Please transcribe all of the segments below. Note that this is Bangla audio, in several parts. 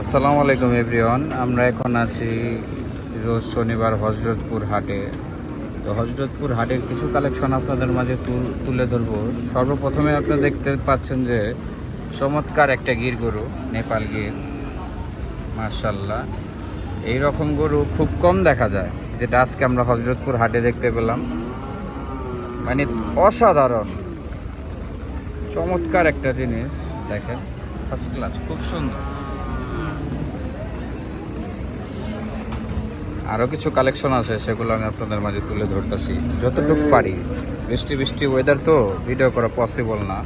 আসসালামু আলাইকুম, এভরিওয়ান। আমরা এখন আছি রোজ শনিবার হজরতপুর হাটে। তো হজরতপুর হাটের কিছু কালেকশন আপনাদের মাঝে তুলে ধরবো। সর্বপ্রথমে আপনারা দেখতে পাচ্ছেন যে চমৎকার একটা গির গরু, নেপাল গির। মার্শাল্লাহ এই রকম গরু খুব কম দেখা যায়, যেটা আজকে আমরা হজরতপুর হাটে দেখতে পেলাম। মানে অসাধারণ। চমৎকার একটা জিনিস, দেখেন। ফার্স্ট ক্লাস খুব সুন্দর। আরও কিছু কালেকশন আছে, সেগুলো আমি আপনাদের মাঝে তুলে ধরতেছি। যতটুকু পারি। বৃষ্টি বৃষ্টি ওয়েদার তো ভিডিও করা পসিবল না।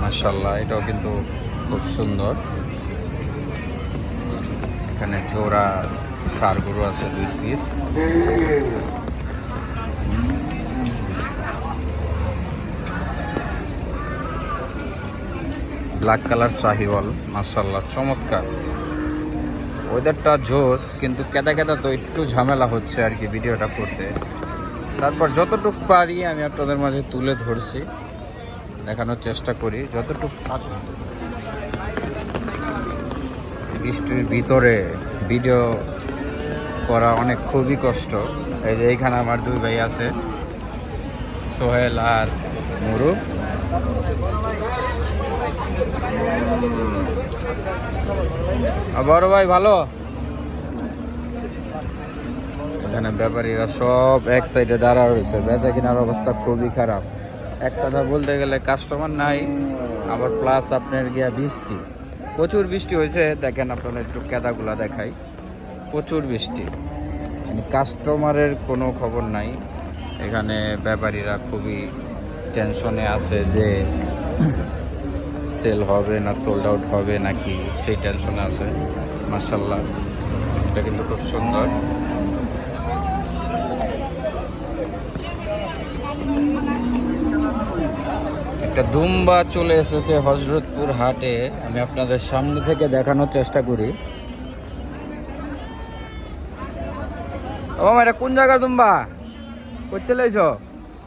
মার্শাল্লাহ এটাও কিন্তু খুব সুন্দর। এখানে জোড়া সার গরু আছে দুই পিস ব্ল্যাক কালার শাহিওয়াল মার্শাল্লাহ চমৎকার। ওয়েদারটা জোস কিন্তু কেদা কেদা তো একটু ঝামেলা হচ্ছে আর কি ভিডিওটা করতে। তারপর যতটুকু পারি আমি আপনাদের মাঝে তুলে ধরছি, দেখানোর চেষ্টা করি। যতটুকু। বৃষ্টির ভিতরে ভিডিও করা অনেক খুবই কষ্ট। এই যে এইখানে আমার দুই ভাই আছে, সোহেল আর মুরু বড় ভাই ভালো? এখানে ব্যাপারীরা সব এক সাইডে দাঁড়া রয়েছে। বেচা কেনার অবস্থা খুবই খারাপ। এক কথা বলতে গেলে কাস্টমার নাই, আবার প্লাস আপনার গিয়া বৃষ্টি। প্রচুর বৃষ্টি হয়েছে। দেখেন আপনারা একটু কেদাগুলা দেখাই। প্রচুর বৃষ্টি। কাস্টমারের কোনো খবর নাই। এখানে ব্যাপারীরা খুবই টেনশনে আছে যে সেল হবে না সোল্ড আউট হবে নাকি সেই টেনশনে আছে। মার্শাল্লাহ এটা কিন্তু খুব সুন্দর। একটা দুম্বা চলে এসেছে হজরতপুর হাটে। আমি আপনাদের সামনে থেকে দেখানোর চেষ্টা করি। ও এটা কোন জায়গা দুম্বা? করতে লাইছ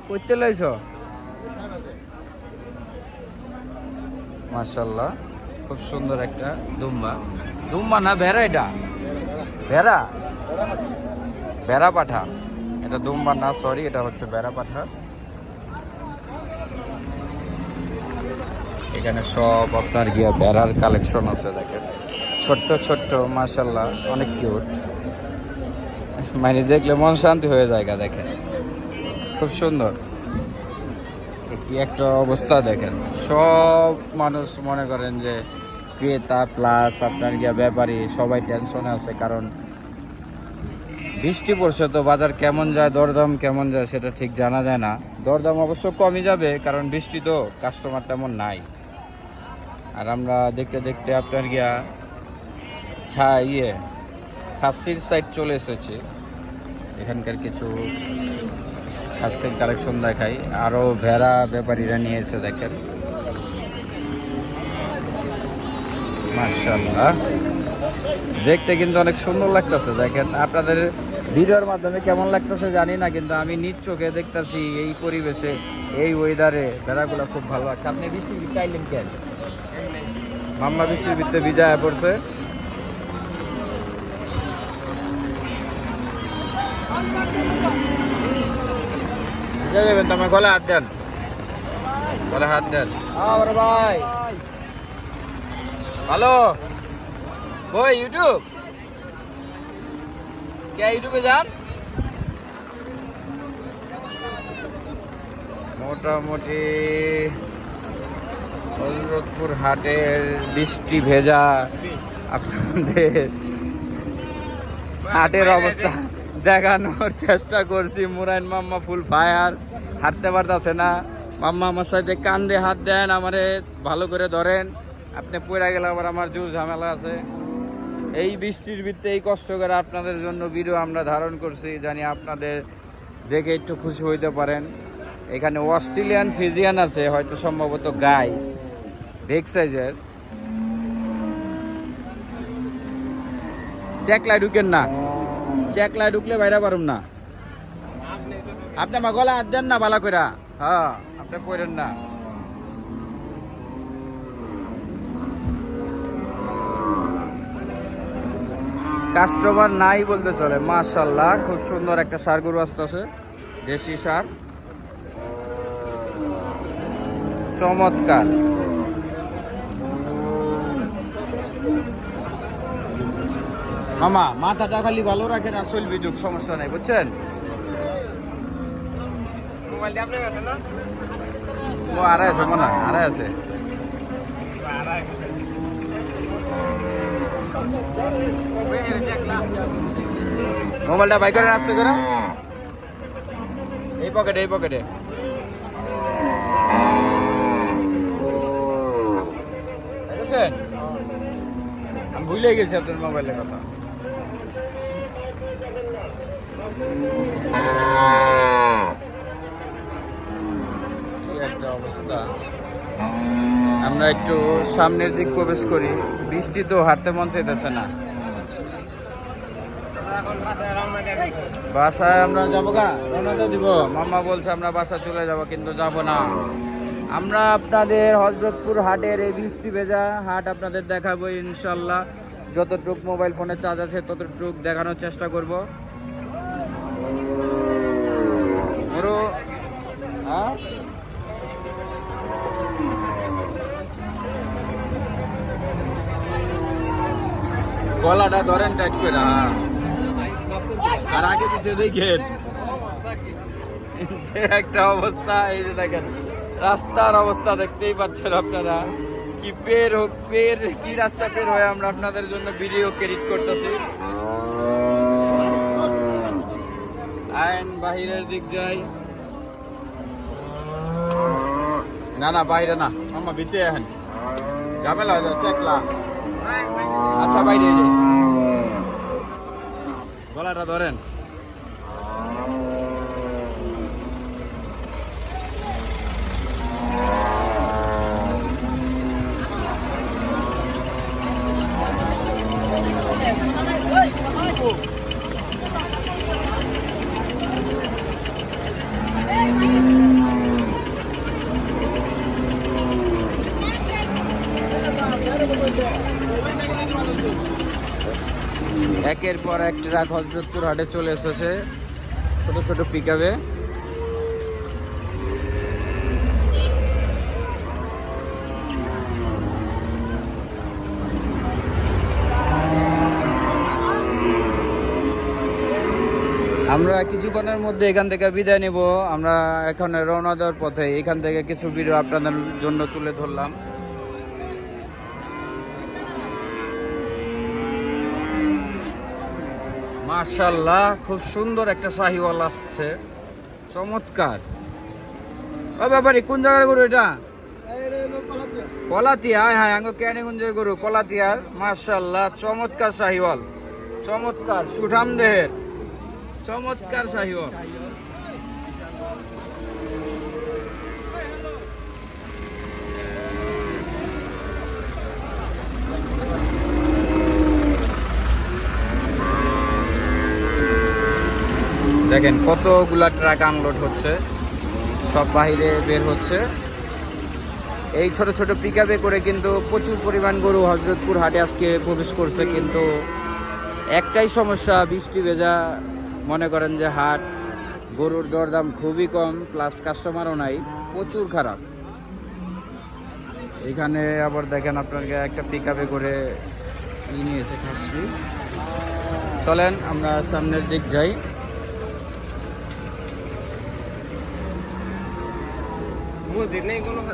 করতে লাইছ মার্শাল্লাহ খুব সুন্দর একটা দুম্বা। দুম্বা না, ভেড়া এটা? ভেড়া? ভেড়া পাঠা। এটা দুম্বা না সরি এটা হচ্ছে ভেড়া পাঠা। এখানে সব আপনার গিয়ে বেড়ার কালেকশন আছে, দেখেন। ছোট্ট ছোট্ট মার্শাল্লাহ অনেক কিউট মানে দেখলে মন শান্তি হয়ে যায় গা দেখেন। খুব সুন্দর। কি একটা অবস্থা দেখেন। সব মানুষ মনে করেন যে ক্রেতা প্লাস আপনার গিয়া ব্যাপারী, সবাই টেনশনে আছে কারণ বৃষ্টি পড়ছে তো বাজার কেমন যায়, দরদাম কেমন যায় সেটা ঠিক জানা যায় না। দরদাম অবশ্য কমই যাবে কারণ বৃষ্টি তো কাস্টমার তেমন নাই। আর আমরা দেখতে দেখতে আপনার গিয়া ছা ইয়ে খাসির সাইড চলে এসেছি। এখানকার কিছু খাসির কালেকশন দেখাই। আরও ভেড়া ব্যাপারীরা নিয়ে এসে দেখেন। মার্শাল্লাহ দেখতে কিন্তু অনেক সুন্দর লাগতেছে, দেখেন। আপনাদের ভিডিওর মাধ্যমে কেমন লাগতেছে জানি না, কিন্তু আমি নিজ চোখে দেখতেছি এই পরিবেশে, এই ওয়েদারে ভেড়াগুলো খুব ভালো লাগছে আপনি বৃষ্টি চাইলেন কেন? মাম্মা বৃষ্টির ভিতরে ভিজায় পড়ছে। ভিজা যাবেন তো আমার গলা হাত দেন। গলা হাত দেন। আমার ভাই। হ্যালো? ওই ইউটিউব? কে ইউটিউবে যান? মোটামুটি হজরতপুর হাটের বৃষ্টি ভেজা। আপনাদের হাটের অবস্থা। দেখানোর চেষ্টা করছি। মুরাইন মাম্মা ফুল ফায়ার হাঁটতে পারতেছে না। মাম্মা আমার সাথে কান্দে হাত দেন, আমারে ভালো করে ধরেন। আপনি পড়ে গেলে আবার আমার জোর ঝামেলা আছে। এই বৃষ্টির ভিত্তে এই কষ্ট করে আপনাদের জন্য ভিডিও আমরা ধারণ করছি, জানি আপনাদের দেখে একটু খুশি হইতে পারেন। এখানে অস্ট্রেলিয়ান ফিজিয়ান আছে, হয়তো সম্ভবত গাই। বিগ সাইজের চেকলায় ঢুকেন না। চেকলায় ঢুকলে বাইরে পারুম না। আপনি আমার গলা হাত দেন না বালা কইরা। হ্যাঁ আপনি পড়েন না। কাস্টমার নাই বলতে চলে মাশাল্লাহ খুব সুন্দর একটা সার গরু আসতেছে, দেশি সার। চমৎকার। মামা মাথাটা খালি ভালো রাখেন আসল বিযোগ সমস্যা নাই বুঝছেন? ও আড়াই আছে মনে হয় আড়াই আছে। মোবাইলটা বাই করে আসছে করে। এই পকেটে এই পকেটে। আমি ভুলে গেছি আপনার মোবাইলের কথা। আমরা একটু সামনের দিক প্রবেশ করি। বৃষ্টি তো হাঁটতে মন চাইতেছে না। বাসায় আমরা যাব গা। তো দিব। মাম্মা বলছে, আমরা বাসা চলে যাব, কিন্তু যাব না। আমরা আপনাদের হজরতপুর হাটের এই বৃষ্টি ভেজা হাট আপনাদের দেখাবো ইনশাল্লাহ। যতটুক মোবাইল ফোনে চার্জ আছে, ততটুক দেখানোর চেষ্টা করব। হ্যাঁ? গলাটা ধরেন টাইট করে হ্যাঁ। আর আগে পিছিয়ে দেখেন। যে একটা অবস্থা, এই যে দেখেন, রাস্তার অবস্থা দেখতেই পাচ্ছেন আপনারা। কি পের হোক, পের, কি রাস্তা পের হয়ে আমরা আপনাদের জন্য ভিডিও ক্রেডিট করতেছি। আইন বাহিরের দিক যাই। না না, বাইরে না। আমার ভিতরে এখন ঝামেলা হয়ে যাচ্ছে একলা আচ্ছা বাইরে যাই গলাটা ধরেন। একের পর এক ট্রাক হজরতপুর হাটে চলে এসেছে। ছোট ছোট পিকাবে আমরা কিছুক্ষণের মধ্যে এখান থেকে বিদায় নিব। আমরা এখানে রওনা দেওয়ার পথে এখান থেকে কিছু ভিডিও আপনাদের জন্য তুলে ধরলাম। মার্শাল্লাহ খুব সুন্দর একটা শাহিওয়াল আসছে। চমৎকার। ও ব্যাপারি, কোন জায়গার গরু এটা? কলাতিয়া হ্যাঁ হ্যাঁ আঙ্গ ক্যানিগঞ্জের গরু কলাতিয়ার মার্শাল্লাহ চমৎকার শাহিওয়াল। চমৎকার, সুঠাম দেহের। চমৎকার শাহিওয়াল। দেখেন কতগুলা ট্রাক আনলোড হচ্ছে। সব বাহিরে বের হচ্ছে। এই ছোট ছোট পিকআপে করে কিন্তু প্রচুর পরিমাণ গরু হজরতপুর হাটে আজকে প্রবেশ করছে। কিন্তু একটাই সমস্যা, বৃষ্টি ভেজা। মনে করেন যে হাট, গরুর দরদাম খুবই কম প্লাস কাস্টমারও নাই, প্রচুর খারাপ। এখানে আবার দেখেন আপনাকে একটা পিকআপে করে ই নিয়ে এসে খাচ্ছি। চলেন আমরা সামনের দিক যাই। vou dizer, nem quando...